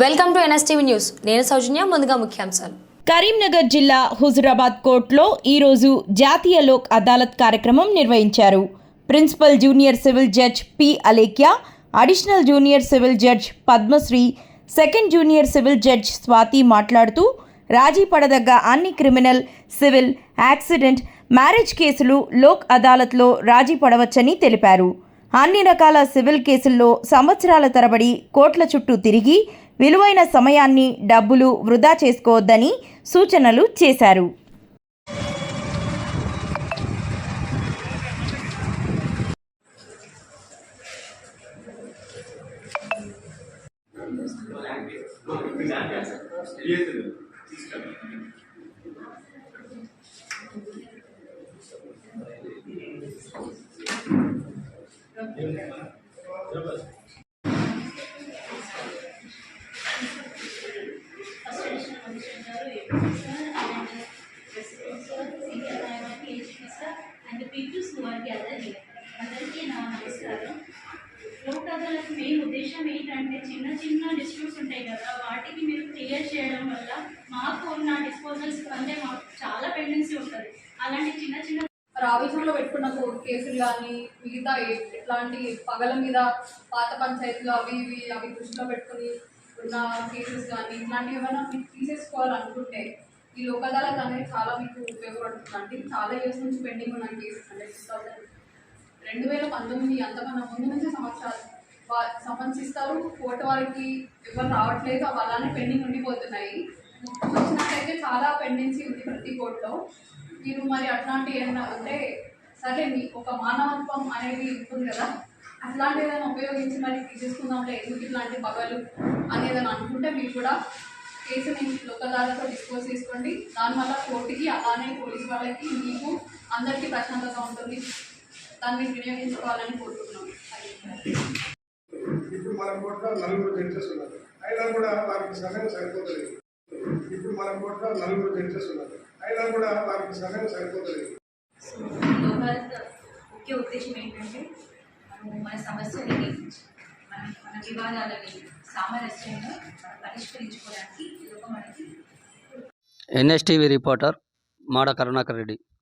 Welcome to NSTV news. నేను సౌజన్య ముందుగా ముఖ్యాంశాలు. కరీంనగర్ జిల్లా హుజురాబాద్ కోర్టులో ఈరోజు జాతీయ లోక్ అదాలత్ కార్యక్రమం నిర్వహించారు. Principal junior civil judge P Alekhya additional junior civil judge Padmasri second junior civil judge Swathi మాట్లాడుతూ రాజీ పడదగ్గ అన్ని క్రిమినల్ సివిల్ యాక్సిడెంట్ మ్యారేజ్ కేసులు లోక్ అదాలత్లో రాజీ పడవచ్చని తెలిపారు. అన్ని రకాల సివిల్ కేసుల్లో సంవత్సరాల తరబడి కోట్ల చుట్టూ తిరిగి విలువైన సమయాన్ని డబ్బులు వృధా చేసుకోవద్దని సూచనలు చేశారు. ఏంటంటే చిన్న చిన్న డిస్ప్యూట్స్ ఉంటాయి కదా వాటికి మీరు క్లియర్ చేయడం వల్ల మాకు ఉన్న డిస్పోజల్స్ అంటే మాకు చాలా పెండెన్సీ ఉంటుంది. అలాంటి చిన్న చిన్న మరి పెట్టుకున్న కోర్టు కేసులు కానీ మిగతా ఇట్లాంటి పగల మీద పాత పంచాయతీలు అవి ఇవి అవి దృష్టిలో పెట్టుకుని ఉన్న కేసెస్ కానీ ఇట్లాంటివి ఏమైనా మీరు తీసేసుకోవాలనుకుంటే ఈ లోక్ అదాలత్ అనేది చాలా మీకు ఉపయోగపడుతుంది అంటే చాలా ఇయర్స్ నుంచి పెండింగ్ ఉన్న కేసెస్ అంటే టూ థౌసండ్ రెండు వేల పంతొమ్మిది అంతకన్నా ముందు నుంచి సంవత్సరాలు వా- సమన్స్ ఇస్తారు కోర్టు వారికి ఎవరు రావట్లేదు. అవి అలానే పెండింగ్ ఉండిపోతున్నాయి. చూసినట్లయితే చాలా పెండెన్సీ ఉంది ప్రతి కోర్టులో. మీరు మరి అట్లాంటి ఏమైనా అంటే సరే మీ ఒక మానవత్వం అనేది ఉంటుంది కదా. అట్లాంటి ఏదైనా ఉపయోగించి మరి తీసేసుకుందాంలే ఎందుకు ఇట్లాంటి పగలు అని అనుకుంటే మీరు కూడా కేసుని లోకదాలతో డిస్పోజ్ చేసుకోండి. దానివల్ల కోర్టుకి అలానే పోలీస్ వాళ్ళకి మీకు అందరికీ ప్రశాంతత ఉంటుంది. దాన్ని వినియోగించుకోవాలని కోరుకుంటున్నాం. కోట్ల నలుగురు జడ్జెస్ ఉన్నారు. అయినా కూడా వారికి సమయం సరిపోతలేదు. ఇప్పుడు మన కోట్ల నలుగురు జడ్జెస్ ఉన్నారు. అయినా కూడా వారికి సమయం సరిపోతలేదు. ముఖ్య ఉద్దేశం ఏంటంటే మన సమస్యలని మన మన వివాదాలని సామరస్యంగా పరిష్కరించుకోవడానికి ఎన్ఎస్టీవీ రిపోర్టర్ మాడ కరుణాకర్ రెడ్డి.